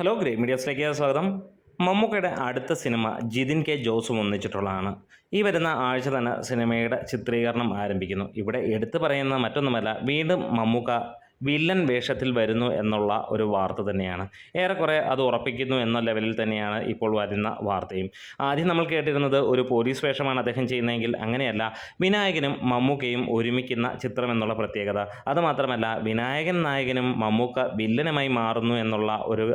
Hello grey മീഡിയസിലേക്ക് സ്വാഗതം. മമ്മൂക്കയുടെ അടുത്ത സിനിമ ജിതിൻ കെ ജോസും ഒന്നിച്ചിട്ടുള്ളതാണ്. ഈ വരുന്ന ആഴ്ച തന്നെ സിനിമയുടെ ചിത്രീകരണം ആരംഭിക്കുന്നു. ഇവിടെ എടുത്തു പറയുന്ന മറ്റൊന്നുമല്ല വീണ്ടും മമ്മൂക്ക വില്ലൻ വേഷത്തിൽ വരുന്നു എന്നുള്ള ഒരു വാർത്ത തന്നെയാണ്. ഏറെക്കുറെ അത് ഉറപ്പിക്കുന്നു എന്ന ലെവലിൽ തന്നെയാണ് ഇപ്പോൾ വരുന്ന വാർത്തയും. ആദ്യം നമ്മൾ കേട്ടിരുന്നത് ഒരു പോലീസ് വേഷമാണ് അദ്ദേഹം ചെയ്യുന്നതെങ്കിൽ അങ്ങനെയല്ല വിനായകനും മമ്മൂക്കയും ഒരുമിക്കുന്ന ചിത്രം എന്നുള്ള പ്രത്യേകത. അതുമാത്രമല്ല വിനായകൻ നായകനും മമ്മൂക്ക വില്ലനുമായി മാറുന്നു എന്നുള്ള ഒരു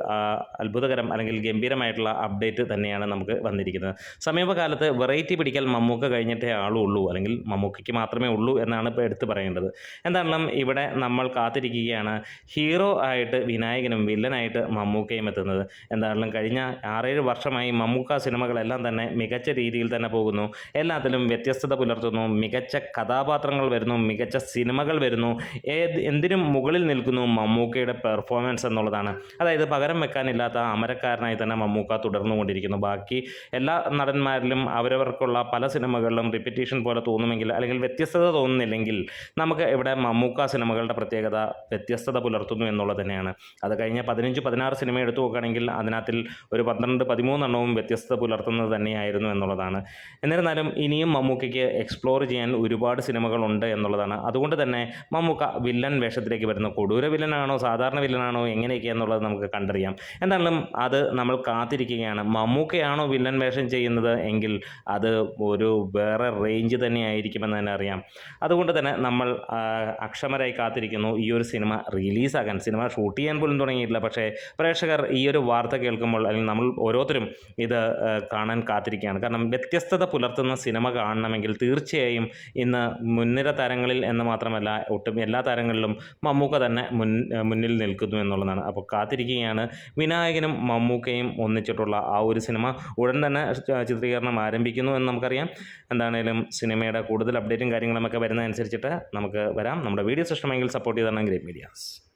അത്ഭുതകരം അല്ലെങ്കിൽ ഗംഭീരമായിട്ടുള്ള അപ്ഡേറ്റ് തന്നെയാണ് നമുക്ക് വന്നിരിക്കുന്നത്. സമീപകാലത്ത് വെറൈറ്റി പിടിക്കൽ മമ്മൂക്ക കഴിഞ്ഞിട്ടേ ആളുള്ളൂ അല്ലെങ്കിൽ മമ്മൂക്കയ്ക്ക് മാത്രമേ ഉള്ളൂ എന്നാണ് ഇപ്പോൾ എടുത്തു പറയേണ്ടത്. എന്താണെങ്കിലും ഇവിടെ നമ്മൾ കാത്തിരിക്കുകയാണ് ഹീറോ ആയിട്ട് വിനായകനും വില്ലനായിട്ട് മമ്മൂക്കയും എത്തുന്നത്. എന്തായാലും കഴിഞ്ഞ ആറേഴ് വർഷമായി മമ്മൂക്ക സിനിമകളെല്ലാം തന്നെ മികച്ച രീതിയിൽ തന്നെ പോകുന്നു. എല്ലാത്തിലും വ്യത്യസ്തത പുലർത്തുന്നു. മികച്ച കഥാപാത്രങ്ങൾ വരുന്നു. മികച്ച സിനിമകൾ വരുന്നു. ഏത് എന്തിനും മുകളിൽ നിൽക്കുന്നു മമ്മൂക്കയുടെ പെർഫോമൻസ് എന്നുള്ളതാണ്. അതായത് പകരം വെക്കാനില്ലാത്ത അമരക്കാരനായി തന്നെ മമ്മൂക്ക തുടർന്നുകൊണ്ടിരിക്കുന്നു. ബാക്കി എല്ലാ നടന്മാരിലും അവരവർക്കുള്ള പല സിനിമകളിലും റിപ്പറ്റീഷൻ പോലെ തോന്നുമെങ്കിൽ അല്ലെങ്കിൽ വ്യത്യസ്തത തോന്നുന്നില്ലെങ്കിൽ നമുക്ക് ഇവിടെ മമ്മൂക്ക സിനിമകളുടെ പ്രത്യേകത വ്യത്യസ്തത പുലർത്തുന്നു എന്നുള്ളത് തന്നെയാണ്. അത് കഴിഞ്ഞ പതിനഞ്ച് പതിനാറ് സിനിമ എടുത്തു നോക്കുകയാണെങ്കിൽ അതിനകത്തിൽ ഒരു പന്ത്രണ്ട് പതിമൂന്നെണ്ണവും വ്യത്യസ്തത പുലർത്തുന്നത് തന്നെയായിരുന്നു എന്നുള്ളതാണ്. എന്നിരുന്നാലും ഇനിയും മമ്മൂക്കയ്ക്ക് എക്സ്പ്ലോർ ചെയ്യാൻ ഒരുപാട് സിനിമകളുണ്ട് എന്നുള്ളതാണ്. അതുകൊണ്ട് തന്നെ മമ്മൂക്ക വില്ലൻ വേഷത്തിലേക്ക് വരുന്ന കൊടൂര വില്ലനാണോ സാധാരണ വില്ലനാണോ എങ്ങനെയൊക്കെ എന്നുള്ളത് നമുക്ക് കണ്ടറിയാം. എന്തായാലും അത് നമ്മൾ കാത്തിരിക്കുകയാണ്. മമ്മൂക്കയാണോ വില്ലൻ വേഷം ചെയ്യുന്നത് എങ്കിൽ അത് ഒരു വേറെ റേഞ്ച് തന്നെയായിരിക്കുമെന്ന് തന്നെ അറിയാം. അതുകൊണ്ട് തന്നെ നമ്മൾ അക്ഷമരായി കാത്തിരിക്കുന്നു. ഈ ഒരു സിനിമ റിലീസാകാൻ സിനിമ ഷൂട്ട് ചെയ്യാൻ പോലും തുടങ്ങിയിട്ടില്ല. പക്ഷേ പ്രേക്ഷകർ ഈ ഒരു വാർത്ത കേൾക്കുമ്പോൾ അല്ലെങ്കിൽ നമ്മൾ ഓരോരുത്തരും ഇത് കാണാൻ കാത്തിരിക്കുകയാണ്. കാരണം വ്യത്യസ്തത പുലർത്തുന്ന സിനിമ കാണണമെങ്കിൽ തീർച്ചയായും ഇന്ന് മുൻനിര താരങ്ങളിൽ എന്ന് മാത്രമല്ല ഒട്ടും എല്ലാ താരങ്ങളിലും മമ്മൂക്ക തന്നെ മുൻ മുന്നിൽ നിൽക്കുന്നു എന്നുള്ളതാണ്. അപ്പോൾ കാത്തിരിക്കുകയാണ്. വിനായകനും മമ്മൂക്കയും ഒന്നിച്ചിട്ടുള്ള ആ ഒരു സിനിമ ഉടൻ തന്നെ ചിത്രീകരണം ആരംഭിക്കുന്നു എന്ന് നമുക്കറിയാം. എന്താണേലും സിനിമയുടെ കൂടുതൽ അപ്ഡേറ്റും കാര്യങ്ങളും കാര്യങ്ങളുമൊക്കെ വരുന്നതനുസരിച്ചിട്ട് നമുക്ക് വരാം. നമ്മുടെ വീഡിയോ ഇഷ്ടമെങ്കിൽ സപ്പോർട്ട് ചെയ്താണ് semelhança.